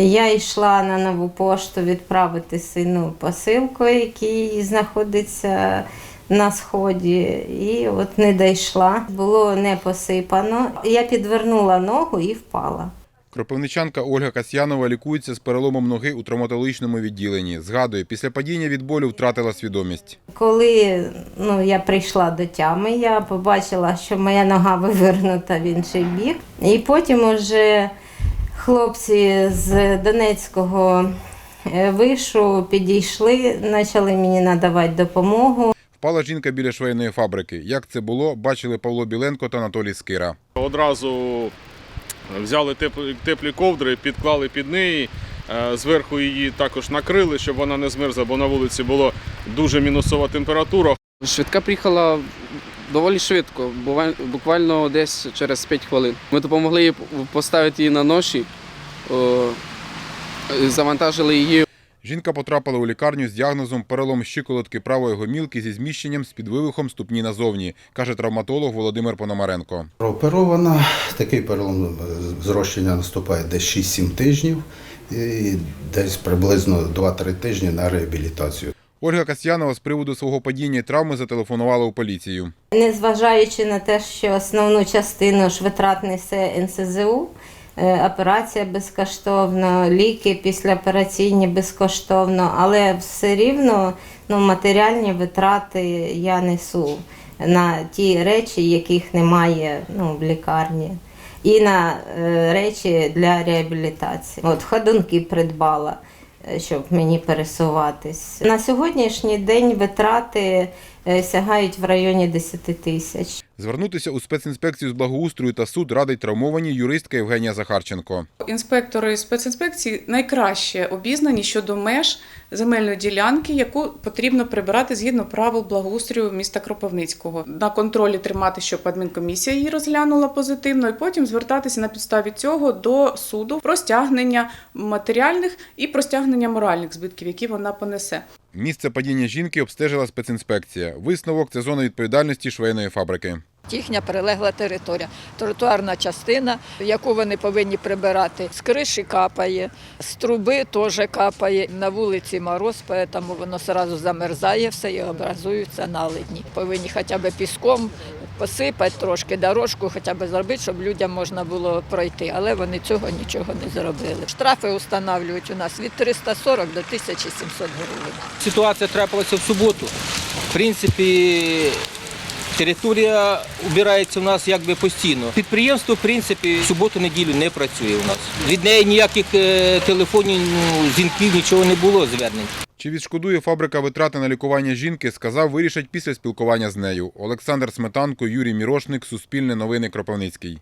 Я йшла на нову пошту відправити сину посилку, який знаходиться на сході, і от не дійшла. Було не посипано. Я підвернула ногу і впала. Кропивничанка Ольга Касьянова лікується з переломом ноги у травматологічному відділенні. Згадує, після падіння від болю втратила свідомість. Коли ну, я прийшла до тями, я побачила, що моя нога вивернута в інший бік. І потім уже хлопці з Донецького е, вишу підійшли, почали мені надавати допомогу. Впала жінка біля швейної фабрики. Як це було, бачили Павло Біленко та Анатолій Скира. Одразу взяли теплі, теплі ковдри, підклали під неї. е, Зверху її також накрили, щоб вона не змерзла, бо на вулиці була дуже мінусова температура. Швидка приїхала доволі швидко, бува- буквально десь через 5 хвилин. Ми допомогли їй поставити її на ноші, завантажили її Жінка потрапила у лікарню з діагнозом перелом щиколотки правої гомілки зі зміщенням з підвивихом ступні назовні, каже травматолог Володимир Пономаренко. Прооперована. Такий перелом е, зрощення наступає десь 6-7 тижнів і десь приблизно 2-3 тижні на реабілітацію. Ольга Касьянова з приводу свого падіння і травми зателефонувала у поліцію. Незважаючи на те, що основну частину ж витрат несе НСЗУ, е, операція безкоштовно, ліки післяопераційні безкоштовно, але все рівно ну, матеріальні витрати я несу на ті речі, яких немає ну, в лікарні. І на е, речі для реабілітації. От ходунки придбала, щоб мені пересуватись. На сьогоднішній день витрати сягають в районі 10 тисяч. Звернутися у спецінспекцію з благоустрою та суд радить травмованій юристка Євгенія Захарченко. Інспектори спецінспекції найкраще обізнані щодо меж земельної ділянки, яку потрібно прибирати згідно правил благоустрою міста Кропивницького. На контролі тримати, щоб адмінкомісія її розглянула позитивно, і потім звертатися на підставі цього до суду про стягнення матеріальних і про стягнення моральних збитків, які вона понесе. Місце падіння жінки обстежила спецінспекція. Висновок це зона відповідальності швейної фабрики. Їхня прилегла територія, тротуарна частина, яку вони повинні прибирати. З криші капає, з труби теж капає. На вулиці мороз, тому воно одразу замерзає все і образуються наледні. Повинні хоча б піском посипати трошки дорожку, хоча б зробити, щоб людям можна було пройти. Але вони цього нічого не зробили. Штрафи встановлюють у нас від 340 до 1700 гривень. Ситуація трапилася в суботу. В принципі, територія убирається у нас якби постійно. Підприємство, в принципі, суботу-неділю не працює у нас. Від неї ніяких е, телефонів, ну, дзвінків, нічого не було звернень. Чи відшкодує фабрика витрати на лікування жінки, сказав, вирішать після спілкування з нею. Олександр Сметанко, Юрій Мірошник, Суспільне новини Кропивницький.